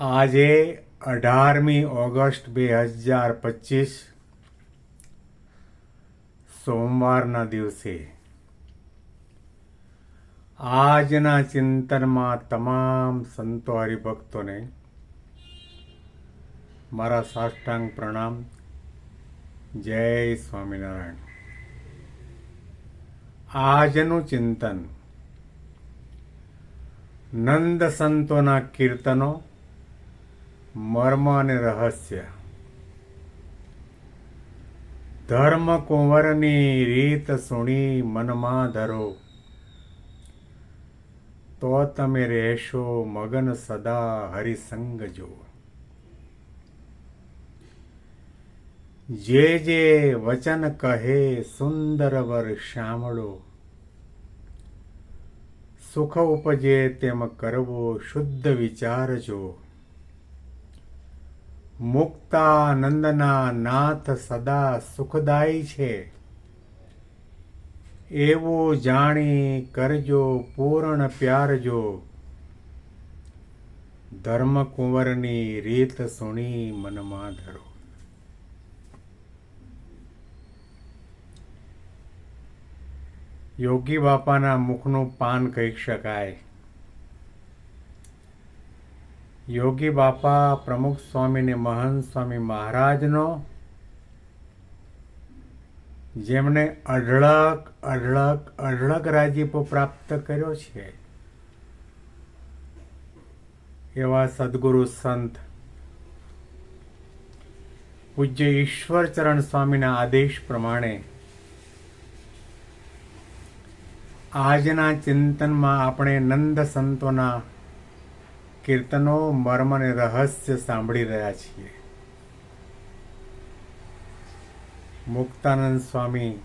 આજે અઢારમી ઓગસ્ટ બે હજાર પચીસ, સોમવારના દિવસે. આજના ચિંતનમાં તમામ સંતો હરિભક્તોને મારા સાષ્ટાંગ પ્રણામ. જય સ્વામિનારાયણ. આજનું ચિંતન નંદ સંતોના કીર્તનો મર્મ અને રહસ્ય. ધર્મ કુંવરની રીત સુણી મનમાં ધરો. તો તમે રહેશો મગન સદા હરિસંગ જો જે જે વચન કહે સુંદર વર શ્યામળો. સુખ ઉપજે તેમ કરવો શુદ્ધ વિચારજો મુક્તાનંદના નાથ સદા સુખદાયી છે. એવું જાણી કરજો, પૂર્ણ પ્યારજો. ધર્મકુંવરની રીત સુણી મનમાં ધરો. યોગી બાપાના મુખનું પાન કહી શકાય. યોગી બાપા પ્રમુખ સ્વામીને મહંત સ્વામી મહારાજનો જેમણે અઢળક અઢળક અઢળક રાજીપો પ્રાપ્ત કર્યો છે. એવા સદગુરુ સંત પૂજ્ય ઈશ્વરચરણ સ્વામીના આદેશ પ્રમાણે આજના ચિંતનમાં આપણે નંદ સંતોના કીર્તનો, મર્મ અને રહસ્ય સાંભળી રહ્યા છીએ. મુક્તાનંદ સ્વામી,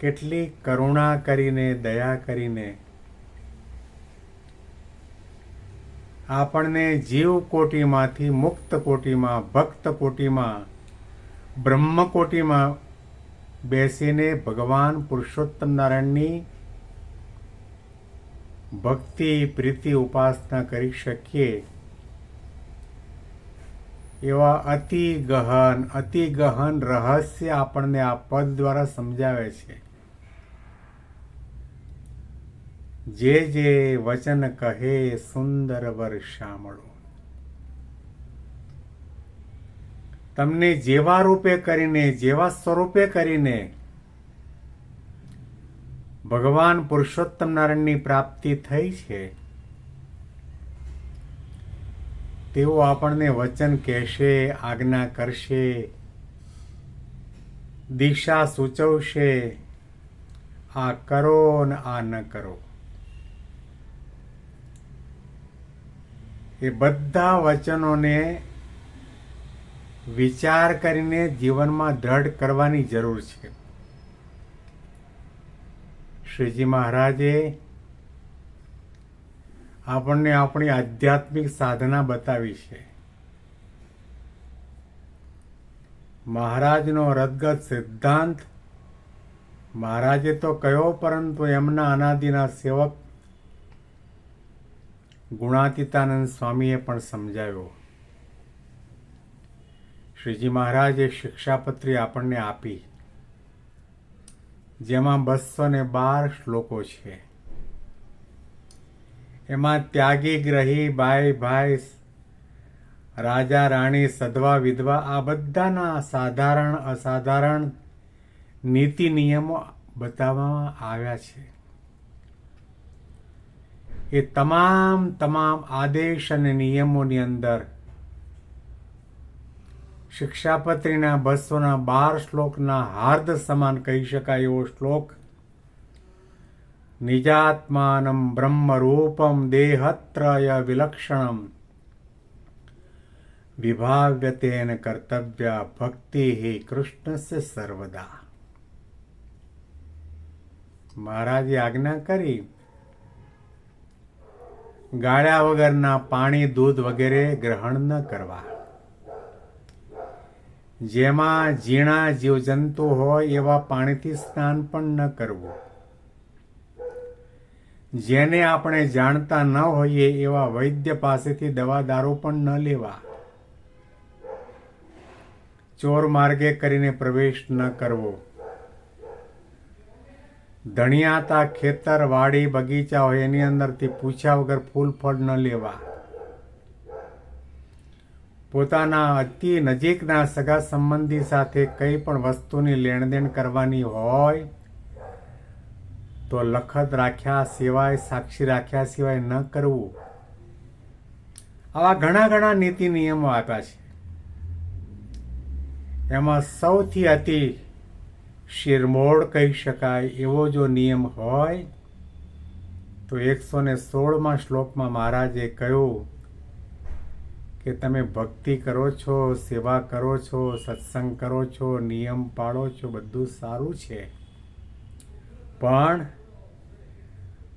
કેટલી કરુણા કરીને, દયા કરીને આપણને જીવ કોટીમાંથી, મુક્ત કોટીમાં, ભક્ત કોટીમાં, બ્રહ્મ કોટીમાં બેસીને ભગવાન પુરુષોત્તમ નારાયણની ભક્તિ, પ્રીતિ, ઉપાસના કરી શકીએ. એવા અતિ ગહન અતિ ગહન રહસ્ય આપણને આ પદ દ્વારા સમજાવે છે. જે જે વચન કહે સુંદર વર શામળો તમને જેવા રૂપે કરીને, જેવા સ્વરૂપે કરીને ભગવાન પુરુષોત્તમ નારાયણની પ્રાપ્તિ થઈ છે. તેઓ આપણને વચન કહેશે, આજ્ઞા કરશે, દિશા સૂચવશે, આ કરો ને આ ન કરો. એ બધા વચનોને વિચાર કરીને જીવનમાં દ્રઢ કરવાની જરૂર છે. શ્રીજી મહારાજે આપણને આપણી આધ્યાત્મિક સાધના બતાવી છે. મહારાજનો રદગત સિદ્ધાંત, મહારાજે તો કયો, પરંતુ એમના અનાદિના સેવક ગુણાતીતાનંદ સ્વામીએ પણ સમજાવ્યો. શ્રીજી મહારાજે શિક્ષાપત્રી આપણને આપી. જેમાં બસો ને બાર શ્લોકો છે. એમાં ત્યાગી ગ્રહી ભાઈ ભાઈ રાજા રાણી સધવા વિધવા આ બધાના સાધારણ અસાધારણ નીતિ નિયમો બતાવવામાં આવ્યા છે. એ તમામ તમામ આદેશ અને નિયમોની અંદર શિક્ષાપત્રીના બસોના બાર શ્લોકના હાર્દ સમાન કહી શકાય એવો શ્લોક. નિજાત્માનમ બ્રહ્મરૂપમ દેહત્રય વિલક્ષણમ. વિભાવ્યતેન કર્તવ્ય ભક્તિ હે કૃષ્ણસ્ય સર્વદા. મહારાજે આજ્ઞા કરી. ગાળ્યા વગરના પાણી, દૂધ વગેરે ગ્રહણ ન કરવા. જેમાં ઝીણા જીવજંતુ હોય એવા પાણીથી સ્નાન પણ ન કરવું. જેને આપણે જાણતા ન હોઈએ એવા વૈદ્ય પાસેથી દવા દારૂ પણ ન લેવા. ચોર માર્ગે કરીને પ્રવેશ ન કરવો. ધણિયાતા ખેતર વાડી બગીચા હોય એની અંદરથી પૂછ્યા વગર ફૂલ ફળ ન લેવા. પોતાના અતિ નજીકના સગા સંબંધી સાથે કંઈ પણ વસ્તુની લેણદેણ કરવાની હોય તો લખત રાખ્યા સિવાય, સાક્ષી રાખ્યા સિવાય ન કરવું. આવા ઘણા ઘણા નીતિ નિયમો આપ્યા છે. એમાં સૌથી અતિ શિરમોડ કહી શકાય એવો જો નિયમ હોય, તો એકસો ને સોળમાં શ્લોકમાં મહારાજે કહ્યું કે તમે ભક્તિ કરો છો, સેવા કરો છો, સત્સંગ કરો છો, નિયમ પાળો છો, બધું સારું છે. પણ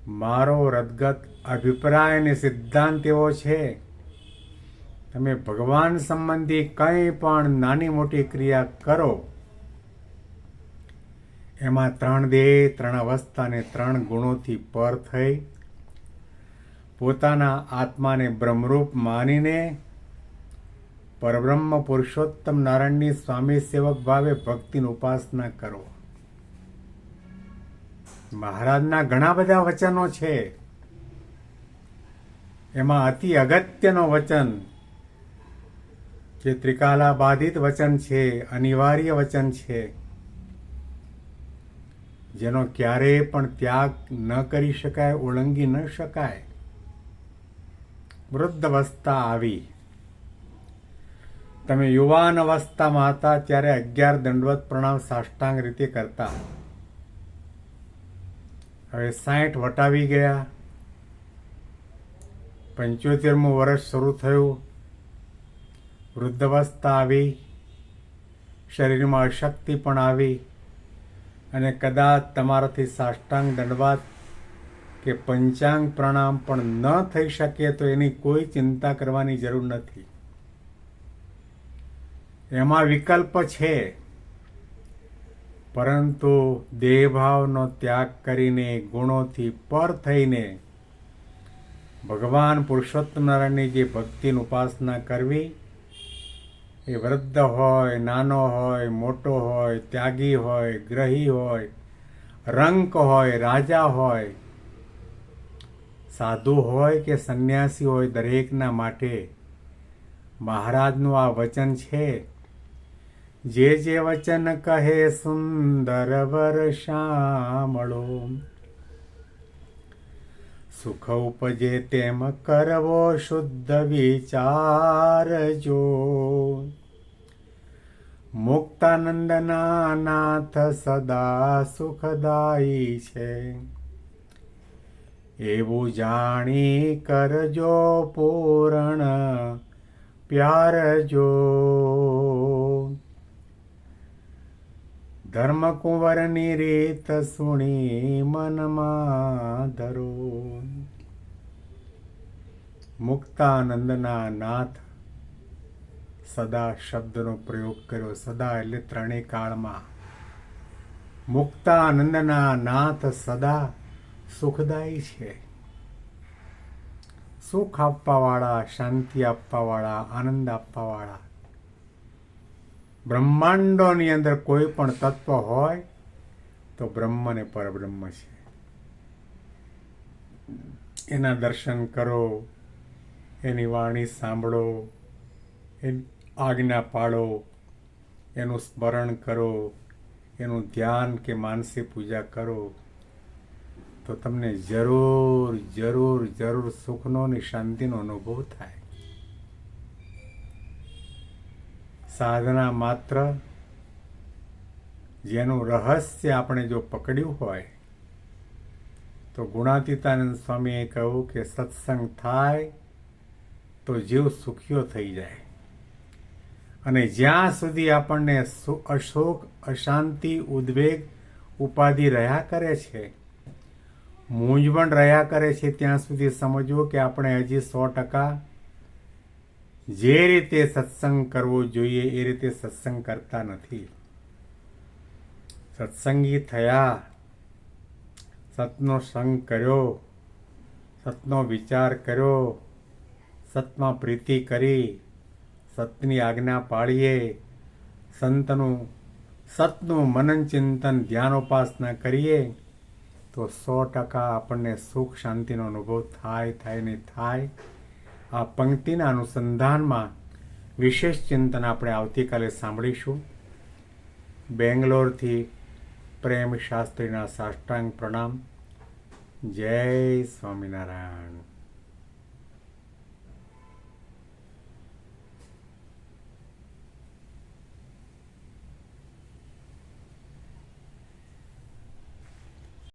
મારો રદગત અભિપ્રાય અને સિદ્ધાંત એવો છે, તમે ભગવાન સંબંધી કંઈ પણ નાની મોટી ક્રિયા કરો, એમાં ત્રણ દેહ, ત્રણ અવસ્થા અને ત્રણ ગુણોથી પર થઈ, પોતાના આત્માને બ્રહ્મરૂપ માનીને પરબ્રહ્મ પુરુષોત્તમ નારાયણની સ્વામી સેવક ભાવે ભક્તિની ઉપાસના કરો. મહારાજના ઘણા બધા વચનો છે. એમાં અતિ અગત્યનો વચન જે ત્રિકાલા બાધિત વચન છે, અનિવાર્ય વચન છે, જેનો ક્યારેય પણ ત્યાગ ન કરી શકાય, ઓળંગી ન શકાય. વૃદ્ધ અવસ્થા આવી. તમે યુવાન અવસ્થામાં હતા ત્યારે અગિયાર દંડવત પ્રણામ સાષ્ટાંગ રીતે કરતા. હવે સાઠ વટાવી ગયા. પંચોતેરમું વર્ષ શરૂ થયું. વૃદ્ધાવસ્થા આવી. શરીરમાં અશક્તિ પણ આવી. અને કદાચ તમારાથી સાષ્ટાંગ દંડવાત કે પંચાંગ પ્રણામ પણ ન થઈ શકે તો એની કોઈ ચિંતા કરવાની જરૂર નથી. એમાં વિકલ્પ છે. પરંતુ દેહભાવનો ત્યાગ કરીને, ગુણોથી પર થઈને ભગવાન પુરુષોત્તમ નારાયણની જે ભક્તિની ઉપાસના કરવી, એ વૃદ્ધ હોય, નાનો હોય, મોટો હોય, ત્યાગી હોય, ગ્રહી હોય, રંક હોય, રાજા હોય, સાધુ હોય કે સંન્યાસી હોય દરેકના માટે મહારાજનું આ વચન છે. જે જે વચન કહે સુંદર વર શ્યામળો સુખ ઉપજે તેમ કરવો શુદ્ધ વિચારજો મુક્તાનંદના નાથ સદા સુખદાયી છે. એવું જાણી કરજો પૂરણ, પ્યારજો. ધર્મકુંવરની રીત સુણી મનમાં ધરો. મુક્તાનંદના નાથ સદા શબ્દનો પ્રયોગ કર્યો. સદા એટલે ત્રણેય કાળમાં. મુક્તાનંદના નાથ સદા સુખદાયી છે. સુખ આપવાવાળા, શાંતિ આપવાવાળા, આનંદ આપવાવાળા. બ્રહ્માંડોની અંદર કોઈ પણ તત્વ હોય, તો બ્રહ્મને પરબ્રહ્મ છે. એના દર્શન કરો, એની વાણી સાંભળો, એની આજ્ઞા પાળો, એનું સ્મરણ કરો, એનું ધ્યાન કે માનસી પૂજા કરો, તો તમને જરૂર જરૂર જરૂર સુખનો અને શાંતિનો અનુભવ થાય. સાધના માત્ર જેનું રહસ્ય આપણે જો પકડ્યું હોય, તો ગુણાતીતાનંદ સ્વામીએ કહ્યું કે સત્સંગ થાય તો જીવ સુખીઓ થઈ જાય. અને જ્યાં સુધી આપણને અશોક, અશાંતિ, ઉદ્વેગ ઉપાધિ રહ્યા કરે છે, મૂંઝવણ રહ્યા કરે છે, ત્યાં સુધી સમજવું કે આપણે હજી સો ટકા જે રીતે સત્સંગ કરવો જોઈએ, એ રીતે સત્સંગ કરતા નથી. સત્સંગી થયા, સતનો સંગ કર્યો, સતનો વિચાર કર્યો, સતમાં પ્રીતિ કરી, સતની આજ્ઞા પાળીએ, સંતનું, સતનું મનન ચિંતન ધ્યાનોપાસના કરીએ, તો સો ટકા આપણને સુખ શાંતિનો અનુભવ થાય થાય ને થાય. આ પંક્તિના અનુસંધાનમાં વિશેષ ચિંતન આપણે આવતીકાલે સાંભળીશું. બેંગ્લોરથી પ્રેમ શાસ્ત્રીના સાષ્ટાંગ પ્રણામ. જય સ્વામિનારાયણ.